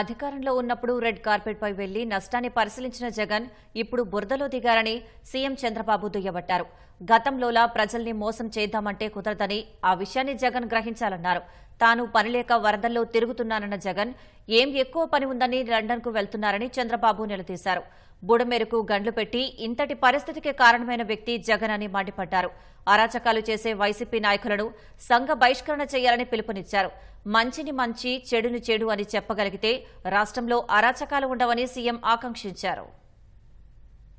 అధికారంలో ఉన్నప్పుడు red carpet పై వెళ్ళి నష్టాన్ని పరిశీలించిన జగన్ ఇప్పుడు బురదలో దిగారని సీఎం చంద్రబాబు దుయ్యబట్టారు. గతంలోలా ప్రజల్ని మోసం చేద్దామంటే కుదరదని ఆ విషయాన్ని జగన్ గ్రహించాలన్నారు. తాను పనిలేక వరదల్లో తిరుగుతున్నానన్న జగన్ ఏం ఎక్కువ పని ఉందని లండన్కు వెళ్తున్నారని చంద్రబాబు నిలదీశారు. బుడమేరకు గండ్లు పెట్టి ఇంతటి పరిస్థితికి కారణమైన వ్యక్తి జగన్ అని మండిపడ్డారు. అరాచకాలు చేసే వైసీపీ నాయకులను సంఘ బహిష్కరణ చేయాలని పిలుపునిచ్చారు. మంచిని మంచి చెడుని చెడు అని చెప్పగలిగితే రాష్ట్రంలో అరాచకాలు ఉండవని సీఎం ఆకాంక్షించారు.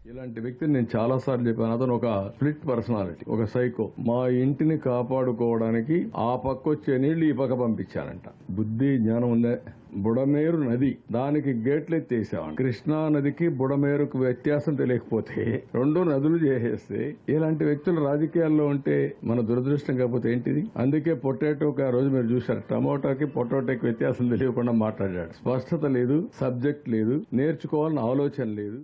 ఇలాంటి వ్యక్తిని నేను చాలా సార్లు చెప్పాను. అతను ఒక స్ప్లిట్ పర్సనాలిటీ ఒక సైకో. మా ఇంటిని కాపాడుకోవడానికి ఆ పక్క వచ్చే నీళ్ళు ఈ పక్క పంపించారంట. బుద్ధి జ్ఞానం ఉందే. బుడమేరు నది దానికి గేట్లు ఎత్తేసాం కృష్ణా నదికి బుడమేరుకు వ్యత్యాసం తెలియకపోతే రెండు నదులు చేసేస్తే ఇలాంటి వ్యక్తులు రాజకీయాల్లో ఉంటే మన దురదృష్టం కాకపోతే ఏంటిది? అందుకే పొటాటోకి ఆ రోజు మీరు చూశారు. టమోటాకి పొటాటోకి వ్యత్యాసం తెలియకుండా మాట్లాడాడు. స్పష్టత లేదు సబ్జెక్ట్ లేదు నేర్చుకోవాలని ఆలోచన లేదు.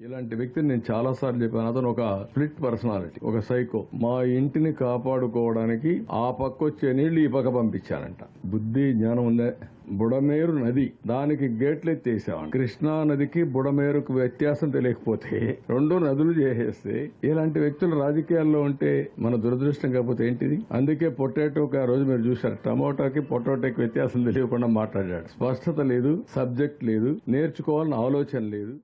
ఇలాంటి వ్యక్తిని నేను చాలా సార్లు చెప్పాను. అతను ఒక స్ప్లిట్ పర్సనాలిటీ ఒక సైకో. మా ఇంటిని కాపాడుకోవడానికి ఆ పక్క వచ్చే నీళ్ళు ఈ పక్క పంపించానంట బుద్ధి జ్ఞానం ఉందే బుడమేరు నది దానికి గేట్లు ఎత్తేసాం కృష్ణా నదికి బుడమేరుకు వ్యత్యాసం తెలియకపోతే రెండు నదులు చేసేస్తే ఇలాంటి వ్యక్తులు రాజకీయాల్లో ఉంటే మన దురదృష్టం కాకపోతే ఏంటిది? అందుకే పొటాటోకి ఆ రోజు మీరు చూశారు. టమోటాకి పొటాటోకి వ్యత్యాసం తెలియకుండా మాట్లాడాడు. స్పష్టత లేదు సబ్జెక్ట్ లేదు నేర్చుకోవాలని ఆలోచన లేదు.